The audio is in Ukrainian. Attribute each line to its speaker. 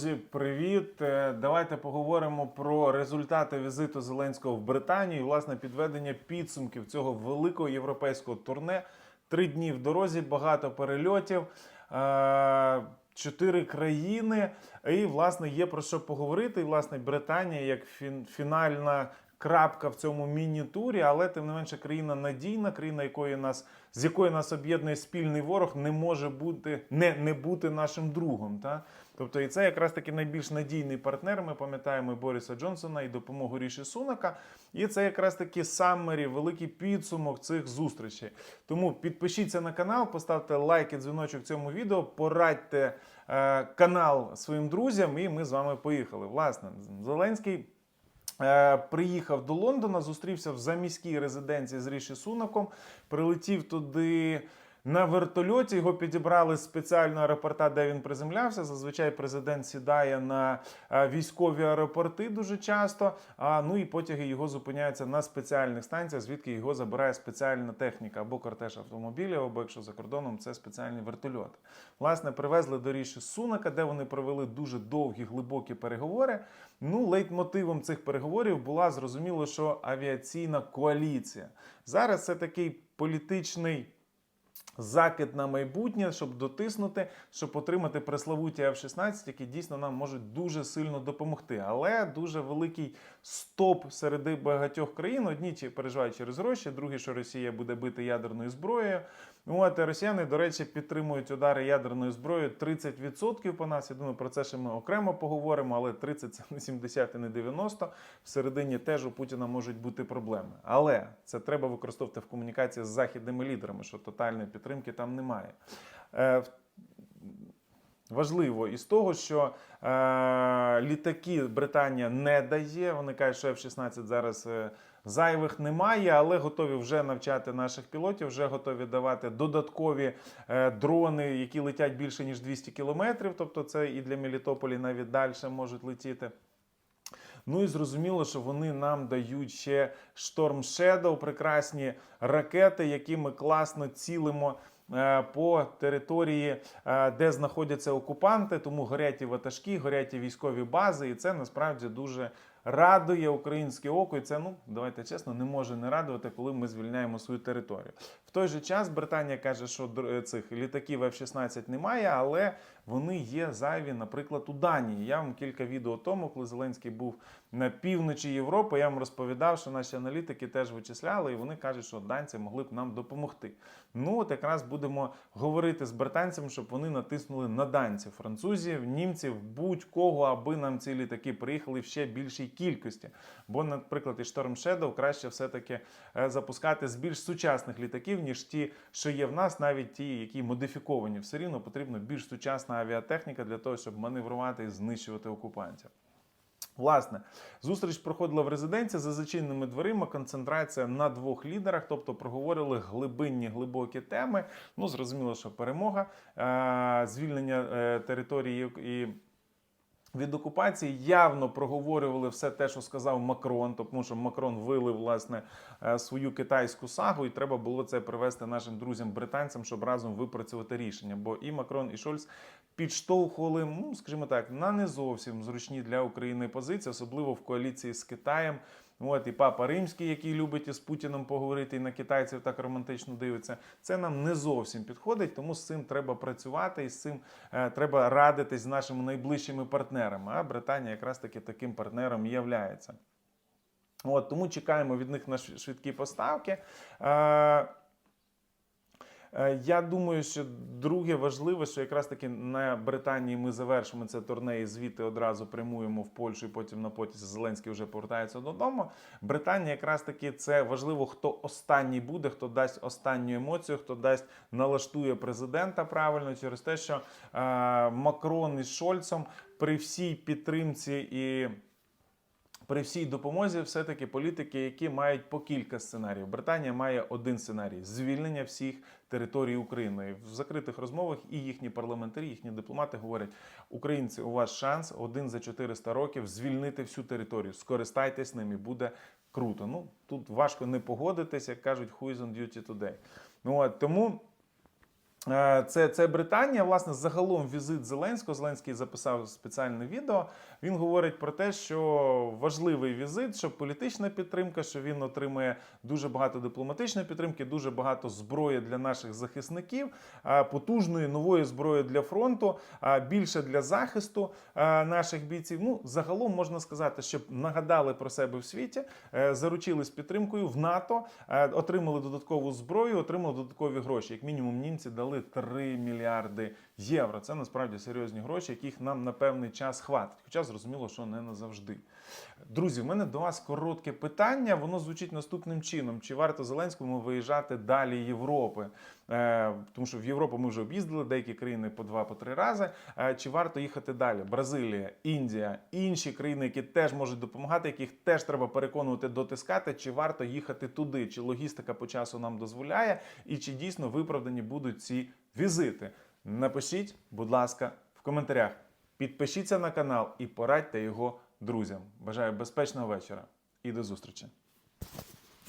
Speaker 1: Друзі, привіт! Е, Давайте поговоримо про результати візиту Зеленського в Британію власне підведення підсумків цього великого європейського турне. Три дні в дорозі, багато перельотів, е, чотири країни. І власне є про що поговорити. І власне Британія як фін- фінальна. Крапка в цьому міні-турі, але тим не менше країна надійна, країна, якої нас з якої нас об'єднує спільний ворог, не може бути не, не бути нашим другом. Та? Тобто, і це якраз таки найбільш надійний партнер. Ми пам'ятаємо і Бориса Джонсона і допомогу Ріші Сунака. І це якраз таки саммері, великий підсумок цих зустрічей. Тому підпишіться на канал, поставте лайк і дзвіночок цьому відео, порадьте е, канал своїм друзям, і ми з вами поїхали. Власне, Зеленський. Е, Приїхав до Лондона, зустрівся в заміській резиденції з Ріші Сунаком, прилетів туди на вертольоті. Його підібрали з спеціального аеропорта, де він приземлявся. Зазвичай президент сідає на е, військові аеропорти дуже часто. А ну і потяги його зупиняються на спеціальних станціях, звідки його забирає спеціальна техніка або кортеж автомобілів, або якщо за кордоном, це спеціальні вертольоти. Власне, привезли до Ріші Сунака, де вони провели дуже довгі глибокі переговори. Ну, лейтмотивом цих переговорів була зрозуміло, що авіаційна коаліція. Зараз це такий політичний. Закид на майбутнє, щоб дотиснути, щоб отримати преславуті F-16, які дійсно нам можуть дуже сильно допомогти. Але дуже великий стоп серед багатьох країн. Одні переживають через гроші, другі, що Росія буде бити ядерною зброєю. От росіяни, до речі, підтримують удари ядерною зброєю 30% по нас. Я думаю, про це ще ми окремо поговоримо, але 30 це не 70 і не 90. Всередині теж у Путіна можуть бути проблеми. Але це треба використовувати в комунікації з західними лідерами, що тотальної підтримки там немає. Е, Важливо із того, що е, літаки Британія не дає. Вони кажуть, що F-16 зараз е, зайвих немає, але готові вже навчати наших пілотів, вже готові давати додаткові е, дрони, які летять більше ніж 200 кілометрів. Тобто, це і для Мелітополі навіть далі можуть летіти. Ну і зрозуміло, що вони нам дають ще Storm Shadow, прекрасні ракети, які ми класно цілимо е, по території, е, де знаходяться окупанти. Тому горять і ватажки, горять і військові бази, і це насправді дуже. Радує українське око, і це ну давайте чесно, не може не радувати, коли ми звільняємо свою територію. В той же час Британія каже, що др- цих літаків F-16 немає, але вони є зайві, наприклад, у Данії. Я вам кілька відео тому, коли Зеленський був на півночі Європи, я вам розповідав, що наші аналітики теж вичисляли, і вони кажуть, що данці могли б нам допомогти. Ну, от якраз будемо говорити з британцями, щоб вони натиснули на данців, французів, німців, будь-кого, аби нам ці літаки приїхали в ще більшій кількості. Бо, наприклад, і Storm Shadow краще все-таки е, запускати з більш сучасних літаків, ніж ті, що є в нас, навіть ті, які модифіковані. Все рівно потрібна більш сучасна авіатехніка для того, щоб маневрувати і знищувати окупантів. Власне, зустріч проходила в резиденції за зачиненими дверима. Концентрація на двох лідерах, тобто проговорили глибинні глибокі теми. Ну, зрозуміло, що перемога, е, звільнення е, території і. Від окупації явно проговорювали все те, що сказав Макрон, тому що Макрон вилив власне е, свою китайську сагу, і треба було це привести нашим друзям-британцям, щоб разом випрацювати рішення. Бо і Макрон, і Шольц підштовхували, ну скажімо так, на не зовсім зручні для України позиції, особливо в коаліції з Китаєм. От і папа римський, який любить із Путіним поговорити, і на китайців так романтично дивиться. Це нам не зовсім підходить, тому з цим треба працювати і з цим е, треба радитись з нашими найближчими партнерами. А Британія якраз таки таким партнером являється. От, тому чекаємо від них на швидкі поставки. Е, Я думаю, що друге важливе, що якраз таки на Британії ми завершимо це турне і звідти одразу прямуємо в Польщу, і потім на потязі Зеленський вже повертається додому. Британія якраз таки це важливо, хто останній буде, хто дасть останню емоцію, хто дасть налаштує президента правильно через те, що е, Макрон із Шольцом при всій підтримці і. При всій допомозі, все-таки політики, які мають по кілька сценаріїв. Британія має один сценарій звільнення всіх територій України. В закритих розмовах і їхні парламентарі, їхні дипломати говорять: українці, у вас шанс один за 400 років звільнити всю територію. Скористайтесь ним і буде круто. Ну тут важко не погодитись, як кажуть, who is on duty today. Ну от тому. Е, Це, це Британія. Власне, загалом візит Зеленського. Зеленський записав спеціальне відео. Він говорить про те, що важливий візит, що політична підтримка, що він отримує дуже багато дипломатичної підтримки, дуже багато зброї для наших захисників, е, потужної нової зброї для фронту, е, більше для захисту наших бійців. Ну, загалом можна сказати, щоб нагадали про себе в світі, заручились підтримкою в НАТО, отримали додаткову зброю, отримали додаткові гроші. Як мінімум, німці дали 3 мільярди євро. Це насправді серйозні гроші, яких нам на певний час хватить. Хоча зрозуміло, що не назавжди. Друзі, в мене до вас коротке питання. Воно звучить наступним чином: чи варто Зеленському виїжджати далі Європи? Е, тому що в Європу ми вже об'їздили деякі країни по два, по три рази. Е, чи варто їхати далі? Бразилія, Індія, інші країни, які теж можуть допомагати, яких теж треба переконувати дотискати, чи варто їхати туди, чи логістика по часу нам дозволяє, і чи дійсно виправдані будуть ці візити? Напишіть, будь ласка, в коментарях. Підпишіться на канал і порадьте його друзям. Бажаю безпечного вечора і до зустрічі!